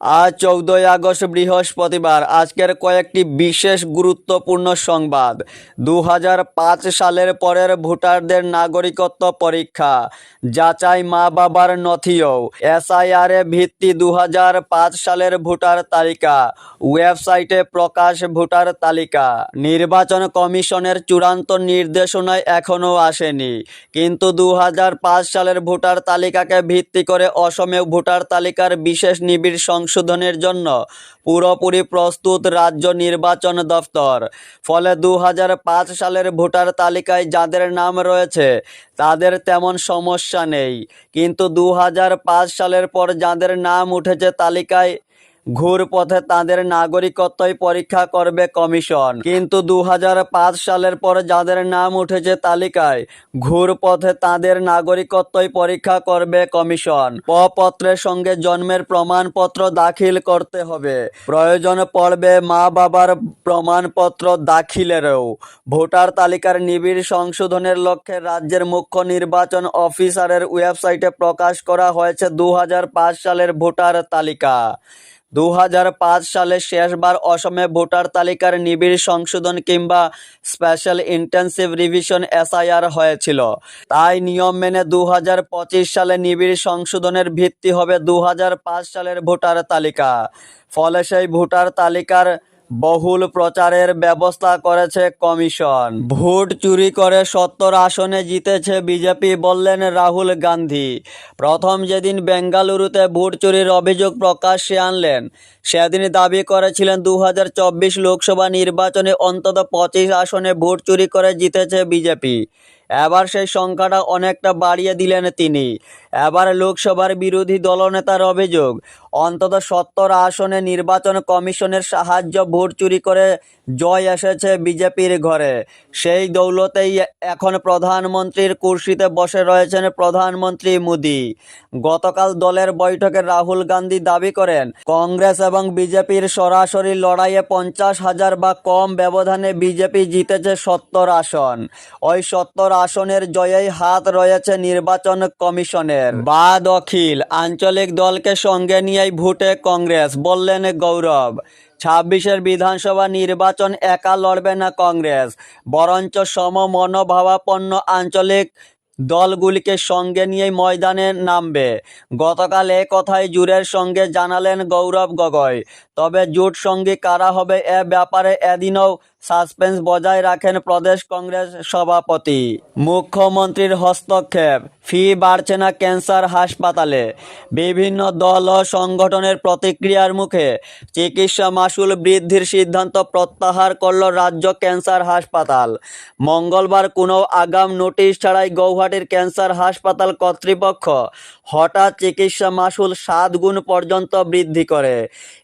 আজ চৌদ্দই আগস্ট, বৃহস্পতিবার, আজকের কয়েকটি বিশেষ গুরুত্বপূর্ণ সংবাদ। দু হাজার পাঁচ সালের পরের ভোটারদের নাগরিকত্ব পরীক্ষা। যাচাই মা বাবার নথিও। এসআইআরে ভিত্তি দু হাজার পাঁচ সালের ভোটার তালিকা। ওয়েবসাইটে প্রকাশ ভোটার তালিকা। নির্বাচন কমিশনের চূড়ান্ত নির্দেশনায় এখনও আসেনি। কিন্তু দু হাজার পাঁচ সালের ভোটার তালিকাকে ভিত্তি করে অসমে ভোটার তালিকার বিশেষ নিবিড় সংশোধনের জন্য পুরোপুরি প্রস্তুত রাজ্য নির্বাচন দফতর। ফলে দু হাজার পাঁচ সালের ভোটার তালিকায় যাদের নাম রয়েছে, তাদের তেমন সমস্যা নেই। কিন্তু দু হাজার পাঁচ সালের পর যাদের নাম উঠেছে তালিকায় ঘুর পথে তাদের নাগরিকত্বই পরীক্ষা করবে কমিশন। কিন্তু দু হাজার পাঁচ সালের পর যাদের নাম উঠেছে তালিকায় ঘুর পথে তাদের নাগরিকত্বই পরীক্ষা করবে কমিশন। পত্রের সঙ্গে জন্মের প্রমাণপত্র দাখিল করতে হবে। প্রয়োজন পড়বে মা বাবার প্রমাণপত্র দাখিলেরও। ভোটার তালিকার নিবিড় সংশোধনের লক্ষ্যে রাজ্যের মুখ্য নির্বাচন অফিসারের ওয়েবসাইটে প্রকাশ করা হয়েছে দু হাজার পাঁচ সালের ভোটার তালিকা। দু হাজার পাঁচ সালে শেষবার অসমে ভোটার তালিকার নিবিড় সংশোধন কিংবা স্পেশাল ইন্টেন্সিভ রিভিশন এসআইআর হয়েছিল। তাই নিয়ম মেনে দু হাজার পঁচিশ সালে নিবিড় সংশোধনের ভিত্তি হবে দু হাজার পাঁচ সালের ভোটার তালিকা। ফলে সেই ভোটার তালিকার বহুল প্রচারের ব্যবস্থা করেছে কমিশন। ভোট চুরি করে সত্তর আসনে জিতেছে বিজেপি বললেন রাহুল গান্ধী। প্রথম যেদিন বেঙ্গালুরুতে ভোট চুরির অভিযোগ প্রকাশ্যে আনলেন, সেদিন দাবি করেছিলেন দু হাজার চব্বিশ লোকসভা নির্বাচনে অন্তত পঁচিশ আসনে ভোট চুরি করে জিতেছে বিজেপি। এবার সেই সংখ্যাটা অনেকটা বাড়িয়ে দিলেন তিনি। এবার লোকসভার বিরোধী দলনেতার অভিযোগ, অন্তত সত্তর আসনে নির্বাচন কমিশনের সাহায্য ভোট চুরি করে জয় এসেছে বিজেপির ঘরে। সেই দৌলতেই এখন প্রধানমন্ত্রীর কুর্সিতে বসে রয়েছেন প্রধানমন্ত্রী মোদি। গতকাল দলের বৈঠকে রাহুল গান্ধী দাবি করেন, কংগ্রেস এবং বিজেপির সরাসরি লড়াইয়ে পঞ্চাশ হাজার বা কম ব্যবধানে বিজেপি জিতেছে সত্তর আসন। ওই সত্তর আসনের জয়েই হাত রয়েছে নির্বাচন কমিশনের। বা দখিল আঞ্চলিক দলকে সঙ্গে নিয়েই ভোটে কংগ্রেস, বললেন গৌরব। ছাব্বিশের বিধানসভা নির্বাচন একা লড়বে না কংগ্রেস, বরঞ্চ সম মনোভাবাপন্ন আঞ্চলিক দলগুলিকে সঙ্গে নিয়েই ময়দানে নামবে। গতকাল এ কথাই জুরের সঙ্গে জানালেন গৌরব গগৈ। তবে জোট সঙ্গী কারা হবে এ ব্যাপারে এদিনও সাসপেন্স বজায় রাখেন প্রদেশ কংগ্রেস সভাপতি। মুখ্যমন্ত্রীর হস্তক্ষেপ, ফি বাড়ছে না ক্যান্সার হাসপাতালে। বিভিন্ন দল ও সংগঠনের প্রতিক্রিয়ার মুখে চিকিৎসা মাসুল বৃদ্ধির সিদ্ধান্ত প্রত্যাহার করল রাজ্য ক্যান্সার হাসপাতাল। মঙ্গলবার কোনো আগাম নোটিশ ছাড়াই গৌহাটির ক্যান্সার হাসপাতাল কর্তৃপক্ষ হঠাৎ চিকিৎসা মাসুল সাত গুণ পর্যন্ত বৃদ্ধি করে।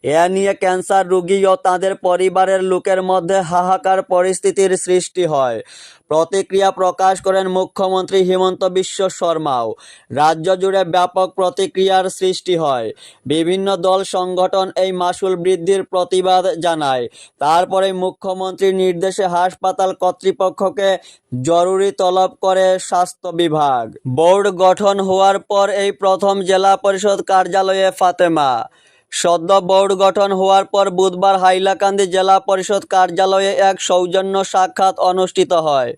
এ নিয়ে ক্যান্সার রোগী ও তাদের পরিবারের লোকের মধ্যে হাহাকার পরিস্থিতির সৃষ্টি হয়। প্রতিক্রিয়া প্রকাশ করেন মুখ্যমন্ত্রী হিমন্ত বিশ্ব শর্মাও। রাজ্য জুড়ে ব্যাপক প্রতিক্রিয়ার সৃষ্টি হয়। বিভিন্ন দল সংগঠন এই মাসুল বৃদ্ধির প্রতিবাদ জানায়। তারপরে মুখ্যমন্ত্রীর নির্দেশে হাসপাতাল কর্তৃপক্ষকে জরুরি তলব করে স্বাস্থ্য বিভাগ। বোর্ড গঠন হওয়ার পর এই প্রথম জেলা পরিষদ কার্যালয়ে ফাতেমা। সদ্য বোর্ড গঠন হওয়ার পর বুধবার হাইলাকান্দি জেলা পরিষদ কার্যালয়ে এক সৌজন্য সাক্ষাৎ অনুষ্ঠিত হয়।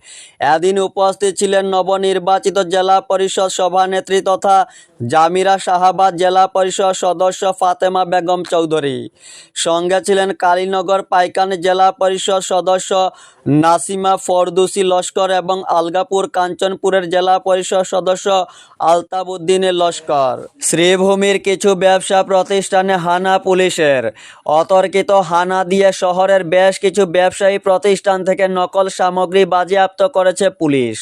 এদিন উপস্থিত ছিলেন নবনির্বাচিত জেলা পরিষদ সভানেত্রী তথা জামিরা শাহাবাদ জেলা পরিষদ সদস্য ফাতেমা বেগম চৌধুরী। সঙ্গে ছিলেন কালীনগর পাইকান জেলা পরিষদ সদস্য নাসিমা ফরদুসি লস্কর এবং আলগাপুর কাঞ্চনপুরের জেলা পরিষদ সদস্য আলতাবুদ্দিন লস্কর। শ্রীভূমির কিছু ব্যবসা প্রতিষ্ঠানে হানা পুলিশের। অতর্কিত হানা দিয়ে শহরের বেশ কিছু ব্যবসায়ী প্রতিষ্ঠান থেকে নকল সামগ্রী বাজেয়াপ্ত করেছে পুলিশ।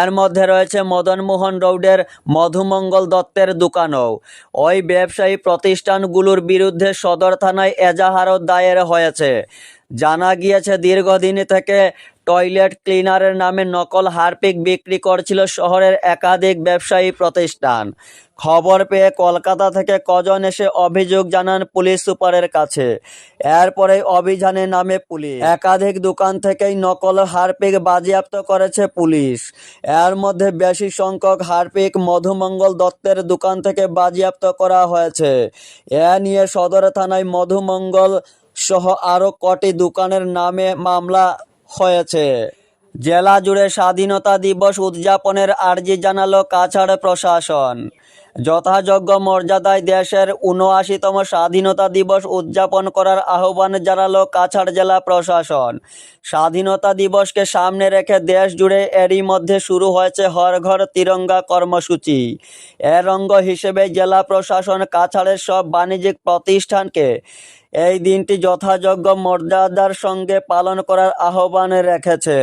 এর মধ্যে রয়েছে মদনমোহন রোডের মধুমঙ্গল দত্তের দোকানও। ওই ব্যবসায়ী প্রতিষ্ঠানগুলোর বিরুদ্ধে সদর থানায় এজাহারও দায়ের হয়েছে। জানা গিয়েছে, দীর্ঘদিন থেকে টয়লেট ক্লিনারের নামে নকল হারপিক বিক্রি করছিল শহরের একাধিক ব্যবসায়ী প্রতিষ্ঠান। খবর পেয়ে কলকাতা থেকে কজন এসে অভিযোগ জানান পুলিশ সুপারের কাছে। এরপরে অভিযানে নামে পুলিশ। একাধিক দোকান থেকেই নকল হারপিক বাজেয়াপ্ত করেছে পুলিশ। এর মধ্যে বেশি সংখ্যক হারপিক মধুমঙ্গল দত্তের দোকান থেকে বাজেয়াপ্ত করা হয়েছে। এ নিয়ে সদর থানায় মধুমঙ্গল সহ আরও কটি দোকানের নামে মামলা হয়েছে। জেলা জুড়ে স্বাধীনতা দিবস উদযাপনের আর্জি জানালো কাছাড় প্রশাসন। যথাযোগ্য মর্যাদায় দেশের উনআশিতম স্বাধীনতা দিবস উদযাপন করার আহ্বান জানালো কাছাড় জেলা প্রশাসন। স্বাধীনতা দিবসকে সামনে রেখে দেশ জুড়ে এরই মধ্যে শুরু হয়েছে হর ঘর তিরঙ্গা কর্মসূচি। এর অঙ্গ হিসেবে জেলা প্রশাসন কাছাড়ের সব বাণিজ্যিক প্রতিষ্ঠানকে এই দিনটি যথাযোগ্য মর্যাদার সঙ্গে পালন করার আহ্বান রেখেছে।